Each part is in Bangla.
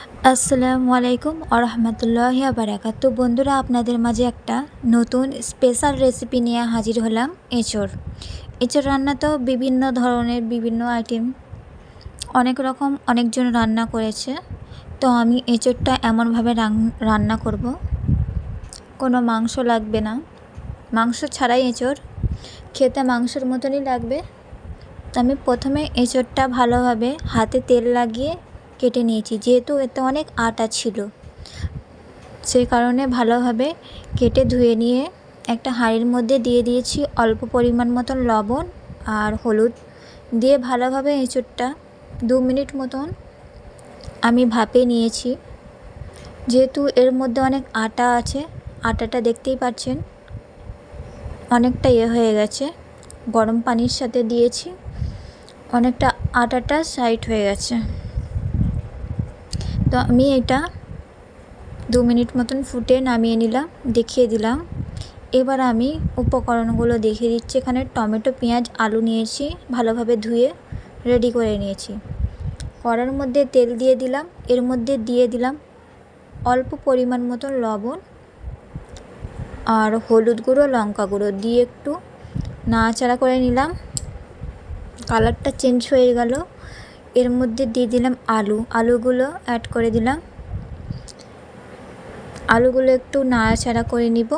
আসসালামু আলাইকুম আরহামতুল্লাহ বারাকাতু বন্ধুরা, আপনাদের মাঝে একটা নতুন স্পেশাল রেসিপি নিয়ে হাজির হলাম এঁচড় এঁচড় রান্না তো বিভিন্ন ধরনের, বিভিন্ন আইটেম। অনেক রকম অনেকজন রান্না করেছে। তো আমি এঁচড়টা এমনভাবে রান্না করব। কোনো মাংস লাগবে না। মাংস ছাড়াই এঁচড় খেতে মাংসের মতনই লাগবে। তো আমি প্রথমে এঁচড়টা ভালোভাবে হাতে তেল লাগিয়ে কেটে নিয়েছি। যেহেতু এতে অনেক আটা ছিল। সেই কারণে ভালোভাবে কেটে ধুয়ে নিয়ে একটা হাঁড়ির মধ্যে দিয়ে দিয়েছি অল্প পরিমাণ মতন লবণ আর হলুদ। দিয়ে ভালোভাবে এঁচড়টা দু মিনিট মতন আমি ভাপে নিয়েছি। যেহেতু এর মধ্যে অনেক আটা আছে, আটাটা দেখতেই পাচ্ছেন অনেকটা ইয়ে হয়ে গেছে। গরম পানির সাথে দিয়েছি। অনেকটা আটাটা সাইট হয়ে গেছে। তো আমি এটা দু মিনিট মতন ফুটে নামিয়ে নিলাম, দেখিয়ে দিলাম। এবার আমি উপকরণগুলো দেখিয়ে দিচ্ছি। এখানে টমেটো, পেঁয়াজ, আলু নিয়েছি, ভালোভাবে ধুয়ে রেডি করে নিয়েছি। কড়ার মধ্যে তেল দিয়ে দিলাম। এর মধ্যে দিয়ে দিলাম অল্প পরিমাণ মতন লবণ আর হলুদ গুঁড়ো, লঙ্কা গুঁড়ো। দিয়ে একটু নাড়াচাড়া করে নিলাম। কালারটা চেঞ্জ হয়ে গেল। এর মধ্যে দিয়ে দিলাম আলু। আলুগুলো অ্যাড করে দিলাম। আলুগুলো একটু নাড়াচাড়া করে নিব।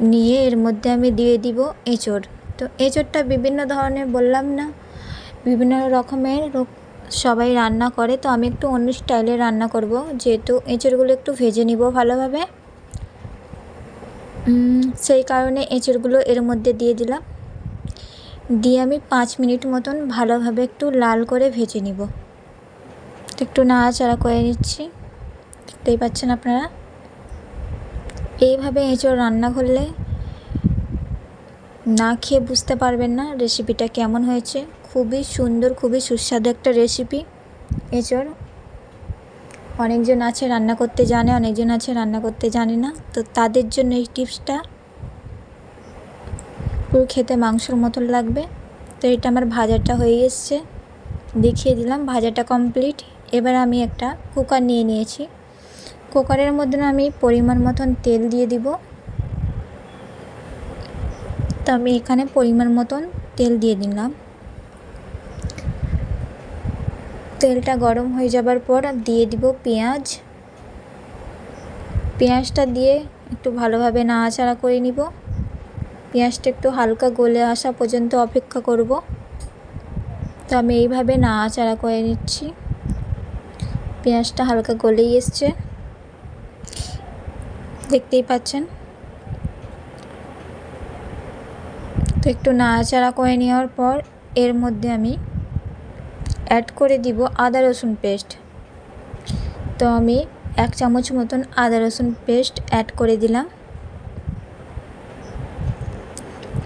নিয়ে এর মধ্যে আমি দিয়ে দিব এঁচড়। তো এঁচড়টা বিভিন্ন ধরনের বললাম না, বিভিন্ন রকমের সবাই রান্না করে। তো আমি একটু অন্য স্টাইলে রান্না করব। যেহেতু এঁচড়গুলো একটু ভেজে নিব ভালোভাবে। সেই কারণে এঁচড়গুলো এর মধ্যে দিয়ে দিলাম। দিয়ে আমি পাঁচ মিনিট মতন ভালোভাবে একটু লাল করে ভেজে নিব। একটু নাড়াচাড়া করে নিচ্ছি। দেখতেই পাচ্ছেন আপনারা? এইভাবে এঁচড় রান্না করলে না খেয়ে বুঝতে পারবেন না রেসিপিটা কেমন হয়েছে। খুবই সুন্দর, খুবই সুস্বাদু একটা রেসিপি। এঁচড় অনেকজন আছে রান্না করতে জানে, অনেকজন আছে রান্না করতে জানে না। তো তাদের জন্য এই টিপসটা পুরো খেতে মাংসর মতন লাগবে। তো এটা আমার ভাজাটা হয়ে এসছে। দেখিয়ে দিলাম, ভাজাটা কমপ্লিট এবার আমি একটা কুকার নিয়ে নিয়েছি। কুকারের মধ্যে আমি পরিমাণ মতন তেল দিয়ে দিব। তো আমি এখানে পরিমাণ মতন তেল দিয়ে দিলাম। তেলটা গরম হয়ে যাবার পর দিয়ে দিব পেঁয়াজ। পেঁয়াজটা দিয়ে একটু ভালোভাবে নাড়াচাড়া করে নিব। পেঁয়াজটা একটু হালকা গলে আসা পর্যন্ত অপেক্ষা করব। তো আমি এইভাবে না নাড়াচাড়া করে নিচ্ছি। পেঁয়াজটা হালকা গলেই এসছে। দেখতেই পাচ্ছেন? তো একটু নাড়াচাড়া করে নেওয়ার পর এর মধ্যে আমি অ্যাড করে দিব আদা রসুন পেস্ট তো আমি এক চামচ মতন আদা রসুন পেস্ট অ্যাড করে দিলাম।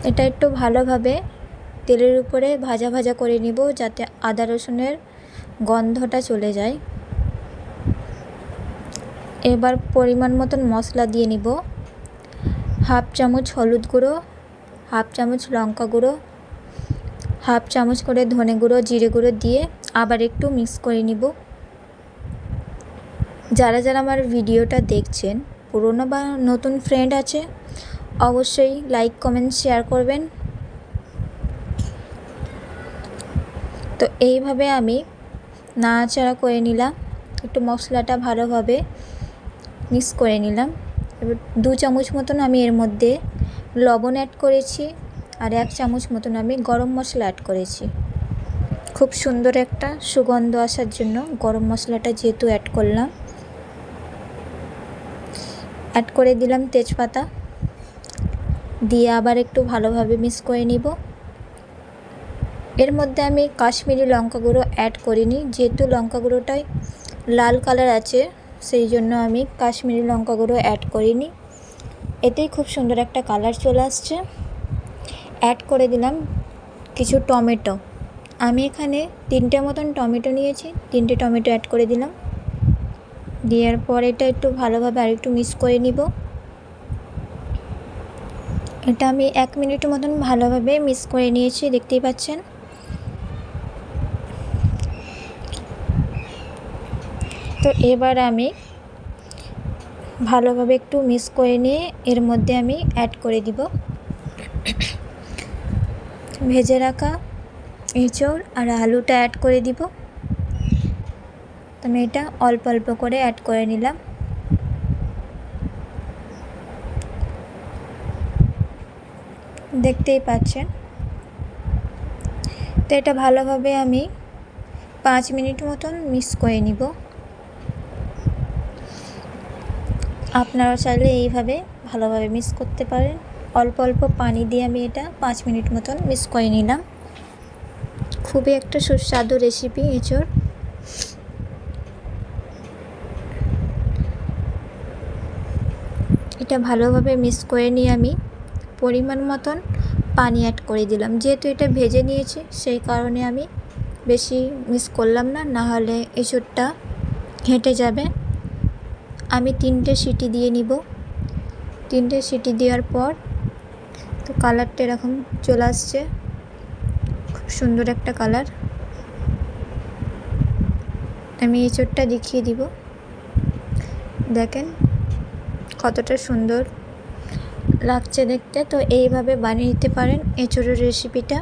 এটা একটু ভালোভাবে তেলের উপরে ভাজা ভাজা করে নিব যাতে আদা রসুনের গন্ধটা চলে যায়। এবার পরিমাণ মতন মশলা দিয়ে নিব। হাফ চামচ হলুদ গুঁড়ো, হাফ চামচ লঙ্কা গুঁড়ো, হাফ চামচ করে ধনে গুঁড়ো, জিরে গুঁড়ো দিয়ে আবার একটু মিক্স করে নিব। যারা যারা আমার ভিডিওটা দেখছেন, পুরনো বা নতুন ফ্রেন্ড আছে অবশ্যই লাইক কমেন্ট শেয়ার করবেন। তো এইভাবে আমি নাড়াচাড়া করে নিলাম। একটু মশলাটা ভালোভাবে মিক্স করে নিলাম। এবার দু চামচ মতন আমি এর মধ্যে লবণ অ্যাড করেছি আর এক চামচ মতন আমি গরম মশলা অ্যাড করেছি। খুব সুন্দর একটা সুগন্ধ আসার জন্য গরম মশলাটা যেহেতু অ্যাড করলাম। অ্যাড করে দিলাম তেজপাতা। দিয়ে আবার একটু ভালোভাবে মিক্স করে নিব। এর মধ্যে আমি কাশ্মীরি লঙ্কা গুঁড়ো অ্যাড করিনি, যেহেতু লঙ্কা গুঁড়োটাই লাল কালার আছে, সেই জন্য আমি কাশ্মীরি লঙ্কা গুঁড়ো অ্যাড করিনি। এতেই খুব সুন্দর একটা কালার চলে আসছে। অ্যাড করে দিলাম কিছু টমেটো। আমি এখানে তিনটে মতন টমেটো নিয়েছি, তিনটে টমেটো অ্যাড করে দিলাম। দেওয়ার পর এটা একটু ভালোভাবে আরেকটু মিক্স করে নিব। এটা আমি এক মিনিট মতন ভালোভাবে মিক্স করে নিয়েছি, দেখতেই পাচ্ছেন। তো এবার আমি ভালোভাবে একটু মিক্স করে নিয়ে এর মধ্যে আমি অ্যাড করে দিব। ভেজে রাখা এঁচড় আর আলুটা অ্যাড করে দিব। আমি এটা অল্প অল্প করে অ্যাড করে নিলাম। দেখতেই পাচ্ছেন। তো এটা ভালোভাবে আমি পাঁচ মিনিট মতন মিক্স করে নিব। আপনারা চাইলে এইভাবে ভালোভাবে মিক্স করতে পারেন। অল্প অল্প পানি দিয়ে আমি এটা পাঁচ মিনিট মতন মিক্স করে নিলাম। খুবই একটা সুস্বাদু রেসিপি এঁচড়। এটা ভালোভাবে মিক্স করে নিয়ে আমি পরিমাণ মতন পানি অ্যাড করে দিলাম। যেহেতু এটা ভেজে নিয়েছি, সেই কারণে আমি বেশি মিস করলাম না। না হলে হেঁটে যাবে। আমি তিনটে সিটি দিয়ে নিব। তিনটে সিটি দেওয়ার পর তো কালারটা এরকম চলে আসছে। খুব সুন্দর একটা কালার। আমি এঁচড়টা দেখিয়ে দিব। দেখেন কতটা সুন্দর। লাগছে দেখতে, তো এইভাবে বানিয়ে নিতে পারেন এঁচুড়োর রেসিপিটা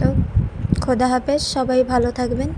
তো খোদা হাফেজ, সবাই ভালো থাকবেন।